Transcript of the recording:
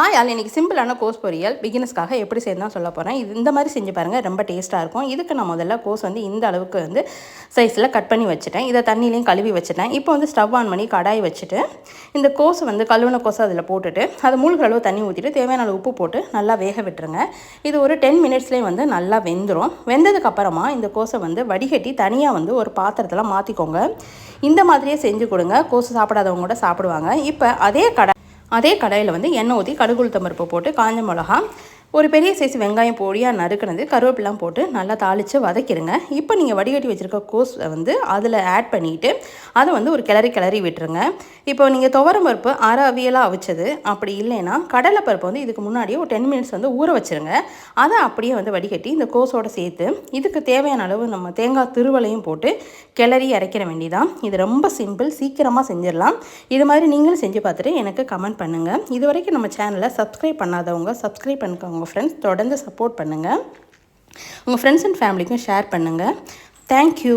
Hi all. இன்றைக்கி சிம்பிளான கோஸ் பொரியல் பிகினஸ்க்காக எப்படி செய்யணும் சொல்ல போகிறேன் இது இந்த மாதிரி செஞ்சு பாருங்கள் ரொம்ப டேஸ்ட்டாக இருக்கும். இதுக்கு நான் முதல்ல கோஸ் வந்து இந்த அளவுக்கு வந்து சைஸில் கட் பண்ணி வச்சுட்டேன். இதை தண்ணியிலையும் கழுவி வச்சுட்டேன். இப்போ வந்து ஸ்டவ் ஆன் பண்ணி கடாய் வச்சுட்டு இந்த கோஸ் வந்து கழுவின கோஸை அதில் போட்டுட்டு அது மூழ்கிற அளவு தண்ணி ஊற்றிட்டு தேவையான அளவு உப்பு போட்டு நல்லா வேக விட்டுருங்க. இது ஒரு டென் மினிட்ஸ்லேயே வந்து நல்லா வெந்துடும் வெந்ததுக்கப்புறமா இந்த கோஸை வந்து வடிகட்டி தனியாக வந்து ஒரு பாத்திரத்தில் மாற்றிக்கோங்க இந்த மாதிரியே செஞ்சு கொடுங்க. கோஸு சாப்பிடாதவங்க கூட சாப்பிடுவாங்க. இப்போ அதே கடை அதே கடையில் வந்து எண்ணெய் ஊற்றி கடுகு பருப்பு போட்டு காஞ்ச மிளகா ஒரு பெரிய சைஸ் வெங்காயம் பொடியாக நறுக்கினது கருவேப்பிலாம் போட்டு நல்லா தாளித்து வதக்கிடுங்க இப்போ நீங்கள் வடிகட்டி வச்சுருக்க கோஸ் வந்து அதில் ஆட் பண்ணிவிட்டு அதை வந்து ஒரு கிளறி கிளறி விட்டுருங்க. இப்போ நீங்கள் துவரம் பருப்பு அரை அவியலாக அவிச்சது அப்படி இல்லைன்னா கடலை பருப்பு வந்து இதுக்கு முன்னாடியே ஒரு டென் மினிட்ஸ் வந்து ஊற வச்சுருங்க. அதை அப்படியே வந்து வடிகட்டி இந்த கோஸோடு சேர்த்து இதுக்கு தேவையான அளவு நம்ம தேங்காய் திருவலையும் போட்டு கிளறி இறக்கிற வேண்டிதான் இது ரொம்ப சிம்பிள் சீக்கிரமாக செஞ்சிடலாம். இது மாதிரி நீங்களும் செஞ்சு பார்த்துட்டு எனக்கு கமெண்ட் பண்ணுங்கள் இது வரைக்கும் நம்ம சேனலை சப்ஸ்கிரைப் பண்ணாதவங்க சப்ஸ்கிரைப் பண்ணிக்கோங்க உங்கள் ஃப்ரெண்ட்ஸ் தொடர்ந்து சப்போர்ட் பண்ணுங்கள் உங்கள் ஃப்ரெண்ட்ஸ் அண்ட் ஃபேமிலிக்கும் ஷேர் பண்ணுங்கள் தேங்க்யூ